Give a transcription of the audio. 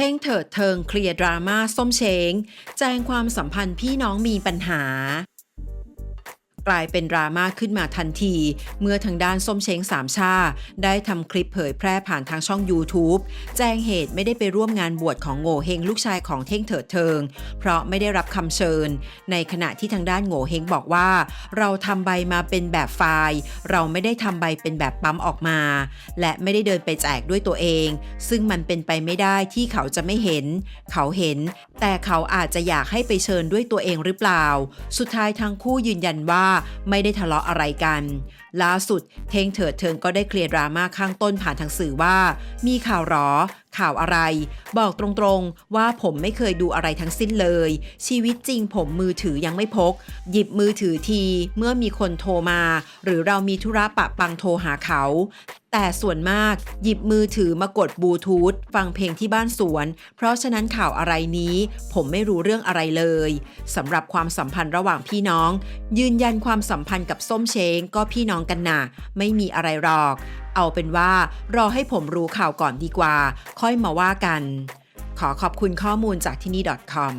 พ่งเถิดเทิงเคลียร์ดราม่าส้มเช้ง แจ้งความสัมพันธ์พี่น้องมีปัญหา กลายเป็นดราม่าขึ้นมาทันที เมื่อทางด้านส้มเช้งสามชา ได้ทำคลิปเผยแพร่ผ่านทางช่อง YouTube แจ้งเหตุไม่ได้ไปร่วมงานบวชของโง่เฮงลูกชายของเท่งเถิดเทิง เพราะไม่ได้รับคำเชิญ ในขณะที่ทางด้านโง่เฮงบอกว่า เราทำใบมาเป็นแบบไฟล์ เราไม่ได้ทำใบเป็นแบบปั๊มออกมา และไม่ได้เดินไปแจกด้วยตัวเอง ซึ่งมันเป็นไปไม่ได้ที่เขาจะไม่เห็น เขาเห็น แต่เขาอาจจะอยากให้ไปเชิญด้วยตัวเองหรือเปล่า สุดท้ายทั้งคู่ยืนยันว่าว่าไม่ได้ทะเลาะอะไรกัน ล่าสุดเทงเถิดเทิงก็ได้เคลียร์ดราม่าข้างต้นผ่านทางสื่อว่า มีข่าวหรอข่าวอะไร บอกตรงๆว่าผมไม่เคยดูอะไรทั้งสิ้นเลย ชีวิตจริงผมมือถือยังไม่พก หยิบมือถือทีเมื่อมีคนโทรมา หรือเรามีธุระปะปังโทรหาเขา แต่ส่วนมากหยิบมือถือมากดบลูทูธฟังเพลงที่บ้านสวน เพราะฉะนั้นข่าวอะไรนี้ ผมไม่รู้เรื่องอะไรเลยสำหรับความสัมพันธ์ระหว่างพี่น้อง ยืนยันความสัมพันธ์กับส้มเช้งก็พี่น้องกันนะไม่มีอะไรหรอก เอาเป็นว่ารอให้ผมรู้ข่าวก่อนดีกว่า ค่อยมาว่ากัน ขอขอบคุณข้อมูลจากที่นี่ .com